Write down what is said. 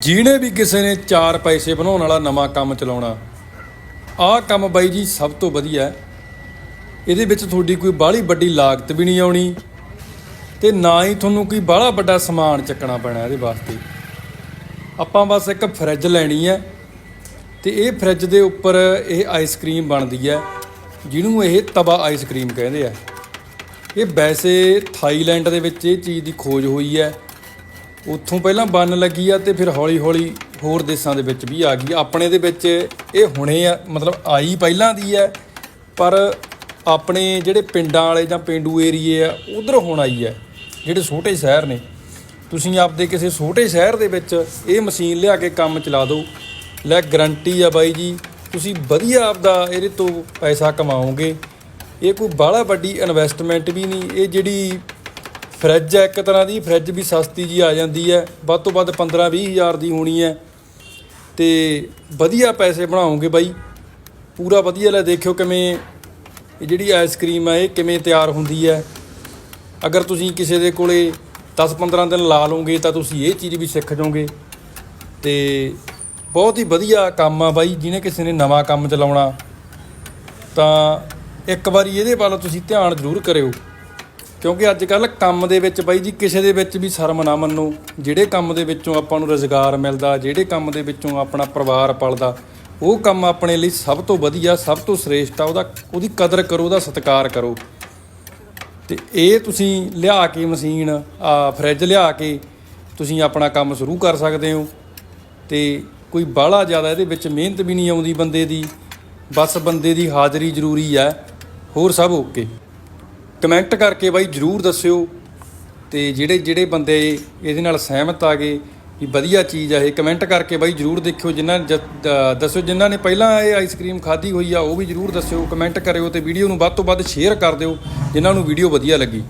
ਜਿਹਨੇ ਵੀ ਕਿਸੇ ਨੇ 4 ਪੈਸੇ ਬਣਾਉਣ ਵਾਲਾ ਨਵਾਂ ਕੰਮ ਚਲਾਉਣਾ, ਆਹ ਕੰਮ ਬਾਈ ਜੀ ਸਭ ਤੋਂ ਵਧੀਆ ਹੈ। ਇਹਦੇ ਵਿੱਚ ਤੁਹਾਡੀ ਕੋਈ ਬਾਹਲੀ ਵੱਡੀ ਲਾਗਤ ਵੀ ਨਹੀਂ ਆਉਣੀ ਤੇ ਨਾ ਹੀ ਤੁਹਾਨੂੰ ਕੋਈ ਬਾਹਲਾ ਵੱਡਾ ਸਮਾਨ ਚੱਕਣਾ ਪੈਣਾ ਇਹਦੇ ਵਾਸਤੇ। ਆਪਾਂ ਬਸ ਇੱਕ ਫਰਿੱਜ ਲੈਣੀ ਹੈ ਤੇ ਇਹ ਫਰਿੱਜ ਦੇ ਉੱਪਰ ਇਹ ਆਈਸਕ੍ਰੀਮ ਬਣਦੀ ਹੈ, ਜਿਹਨੂੰ ਇਹ ਤਵਾ ਆਈਸਕ੍ਰੀਮ ਕਹਿੰਦੇ ਆ। ਇਹ ਵੈਸੇ ਥਾਈਲੈਂਡ ਦੇ ਵਿੱਚ ਇਹ ਚੀਜ਼ ਦੀ ਖੋਜ ਹੋਈ ਹੈ। ਉੱਥੋਂ ਪਹਿਲਾਂ ਬੰਨ ਲੱਗੀ ਆ ਤੇ ਫਿਰ ਹੌਲੀ-ਹੌਲੀ ਹੋਰ ਦੇਸ਼ਾਂ ਦੇ ਵਿੱਚ ਵੀ ਆ ਗਈ ਆਪਣੇ ਦੇ ਵਿੱਚ ਇਹ ਹੁਣੇ ਆ, ਮਤਲਬ ਆਈ ਪਹਿਲਾਂ ਦੀ ਹੈ ਪਰ ਆਪਣੇ ਜਿਹੜੇ ਪਿੰਡਾਂ ਵਾਲੇ ਜਾਂ ਪਿੰਡੂ ਏਰੀਏ ਆ, ਉਧਰ ਹੁਣ ਆਈ ਹੈ ਜਿਹੜੇ ਛੋਟੇ ਸ਼ਹਿਰ ਨੇ। ਤੁਸੀਂ ਆਪਦੇ ਕਿਸੇ ਛੋਟੇ ਸ਼ਹਿਰ ਦੇ ਵਿੱਚ ਇਹ ਮਸ਼ੀਨ ਲਿਆ ਕੇ ਕੰਮ ਚਲਾ ਦਿਓ। ਲੈ ਗਰੰਟੀ ਆ ਬਾਈ ਜੀ, ਤੁਸੀਂ ਵਧੀਆ ਆਪਦਾ ਇਹਦੇ ਤੋਂ ਪੈਸਾ ਕਮਾਓਗੇ। ਇਹ ਕੋਈ ਬਾਹਲਾ ਵੱਡੀ ਇਨਵੈਸਟਮੈਂਟ ਵੀ ਨਹੀਂ, ਇਹ ਜਿਹੜੀ ਫਰਿੱਜ ਹੈ ਇੱਕ ਤਰ੍ਹਾਂ ਦੀ, ਫਰਿੱਜ ਵੀ ਸਸਤੀ ਜੀ ਆ ਜਾਂਦੀ ਹੈ। ਵੱਧ ਤੋਂ ਵੱਧ 15 20 ਹਜ਼ਾਰ ਦੀ ਹੋਣੀ ਹੈ। ਤੇ ਵਧੀਆ ਪੈਸੇ ਬਣਾਓਗੇ ਬਾਈ। ਪੂਰਾ ਵਧੀਆ ਲੈ ਦੇਖਿਓ ਕਿਵੇਂ ਇਹ ਜਿਹੜੀ ਆਈਸਕ੍ਰੀਮ ਹੈ, ਇਹ ਕਿਵੇਂ ਤਿਆਰ ਹੁੰਦੀ ਹੈ। ਅਗਰ ਤੁਸੀਂ ਕਿਸੇ ਦੇ ਕੋਲੇ 10-15 ਦਿਨ ਲਾ ਲਓਗੇ, ਤਾਂ ਤੁਸੀਂ ਇਹ ਚੀਜ਼ ਵੀ ਸਿੱਖ ਜਾਓਗੇ। ਤੇ ਬਹੁਤ ਹੀ ਵਧੀਆ ਕੰਮ ਆ ਬਾਈ, ਜਿਹਨੇ ਕਿਸੇ ਨੇ ਨਵਾਂ ਕੰਮ ਚਲਾਉਣਾ। ਤਾਂ ਇੱਕ ਵਾਰੀ ਇਹਦੇ ਵੱਲ ਤੁਸੀਂ ਧਿਆਨ ਜ਼ਰੂਰ ਕਰਿਓ। ਕਿਉਂਕਿ ਅੱਜ ਕੱਲ ਕੰਮ ਦੇ ਵਿੱਚ ਬਾਈ ਜੀ, ਕਿਸੇ ਦੇ ਵਿੱਚ ਵੀ ਸ਼ਰਮ ਨਾ ਮੰਨੋ। ਜਿਹੜੇ ਕੰਮ ਦੇ ਵਿੱਚੋਂ ਆਪਾਂ ਨੂੰ ਰੋਜ਼ਗਾਰ ਮਿਲਦਾ, ਜਿਹੜੇ ਕੰਮ ਦੇ ਵਿੱਚੋਂ ਆਪਣਾ ਪਰਿਵਾਰ ਪਲਦਾ, ਉਹ ਕੰਮ ਆਪਣੇ ਲਈ ਸਭ ਤੋਂ ਵਧੀਆ, ਸਭ ਤੋਂ ਸ੍ਰੇਸ਼ਟ ਆ, ਉਹਦਾ, ਉਹਦੀ ਕਦਰ ਕਰੋ, ਉਹਦਾ ਸਤਿਕਾਰ ਕਰੋ। ਤੇ ਇਹ ਤੁਸੀਂ ਲਿਆ ਕੇ ਮਸ਼ੀਨ, ਆ ਫਰਿੱਜ ਲਿਆ ਕੇ ਤੁਸੀਂ ਆਪਣਾ ਕੰਮ ਸ਼ੁਰੂ ਕਰ ਸਕਦੇ ਹੋ। ਤੇ ਕੋਈ ਬਾਹਲਾ ਜ਼ਿਆਦਾ ਇਹਦੇ ਵਿੱਚ ਮਿਹਨਤ ਵੀ ਨਹੀਂ ਆਉਂਦੀ ਬੰਦੇ ਦੀ, ਬਸ ਬੰਦੇ ਦੀ ਹਾਜ਼ਰੀ ਜ਼ਰੂਰੀ ਹੈ ਹੋਰ ਸਭ ਓਕੇ। ਕਮੈਂਟ ਕਰਕੇ ਬਾਈ ਜਰੂਰ ਦੱਸਿਓ ਤੇ ਜਿਹੜੇ ਜਿਹੜੇ ਬੰਦੇ ਇਹਦੇ ਨਾਲ ਸਹਿਮਤ ਆ ਗਏ ਵੀ ਵਧੀਆ ਚੀਜ਼ ਆ ਇਹ, ਕਮੈਂਟ ਕਰਕੇ ਬਾਈ ਜਰੂਰ ਦੇਖਿਓ ਜਿਨ੍ਹਾਂ ਜ- ਦੱਸਿਓ ਜਿਨ੍ਹਾਂ ਨੇ ਪਹਿਲਾਂ ਇਹ ਆਈਸਕ੍ਰੀਮ ਖਾਧੀ ਹੋਈ ਆ, ਉਹ ਵੀ ਜਰੂਰ ਦੱਸਿਓ, ਕਮੈਂਟ ਕਰਿਓ ਤੇ ਵੀਡੀਓ ਨੂੰ ਵੱਧ ਤੋਂ ਵੱਧ ਸ਼ੇਅਰ ਕਰ ਦਿਓ, ਜਿਨ੍ਹਾਂ ਨੂੰ ਵੀਡੀਓ ਵਧੀਆ ਲੱਗੀ।